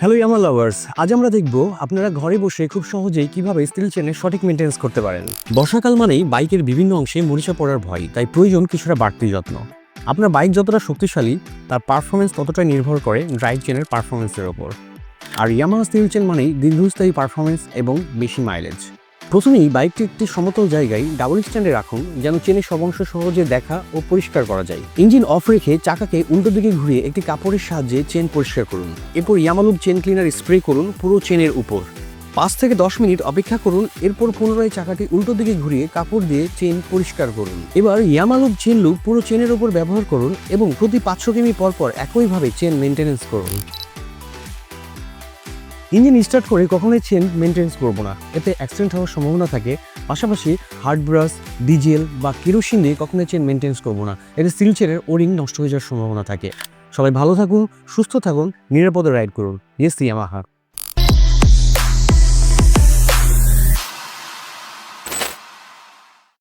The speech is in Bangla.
হ্যালো ইয়ামা লাভার্স আজ আমরা দেখব আপনারা ঘরে বসে খুব সহজেই কীভাবে স্টিল চেনের সঠিক মেনটেন্স করতে পারেন। বর্ষাকাল মানেই বাইকের বিভিন্ন অংশে মরিচা পড়ার ভয়, তাই প্রয়োজন কিছুটা বাড়তি যত্ন। আপনার বাইক যতটা শক্তিশালী, তার পারফরমেন্স ততটাই নির্ভর করে ড্রাইভ চেনের পারফরমেন্সের ওপর। আর ইয়ামাহা স্টিল চেন মানেই দীর্ঘস্থায়ী পারফরমেন্স এবং বেশি মাইলেজ প্রথমেই বাইকটি একটি সমতল জায়গায় ডাবল স্ট্যান্ডে রাখুন, যেন চেনের সব অংশ সহজে দেখা ও পরিষ্কার করা যায়। ইঞ্জিন অফ রেখে চাকাকে উল্টো দিকে ঘুরিয়ে একটি কাপড়ের সাহায্যে চেন পরিষ্কার করুন। এরপর ইয়ামালুক চেন ক্লিনার স্প্রে করুন পুরো চেনের উপর। পাঁচ থেকে দশ মিনিট অপেক্ষা করুন, এরপর পুনরায় চাকাটি উল্টো দিকে ঘুরিয়ে কাপড় দিয়ে চেন পরিষ্কার করুন। এবার ইয়ামালুক চেন লুপ পুরো চেনের উপর ব্যবহার করুন এবং প্রতি পাঁচশো কিমি পর পর একইভাবে চেন মেনটেন্যান্স করুন। ইঞ্জিন স্টার্ট করে কখনোই চেন মেনটেন্স করব না। এতে অ্যাক্সিডেন্ট হওয়ার সম্ভাবনা থাকে। পাশাপাশি হার্ড ব্রাশ ডিজেল বা কেরোসিন দিয়ে কখনোই চেন মেনটেন্স করব না। এতে সিল চেনের ওরিং নষ্ট হয়ে যাওয়ার সম্ভাবনা থাকে। সবাই ভালো থাকুন, সুস্থ থাকুন, নিরাপদে রাইড করুন। Yes Yamaha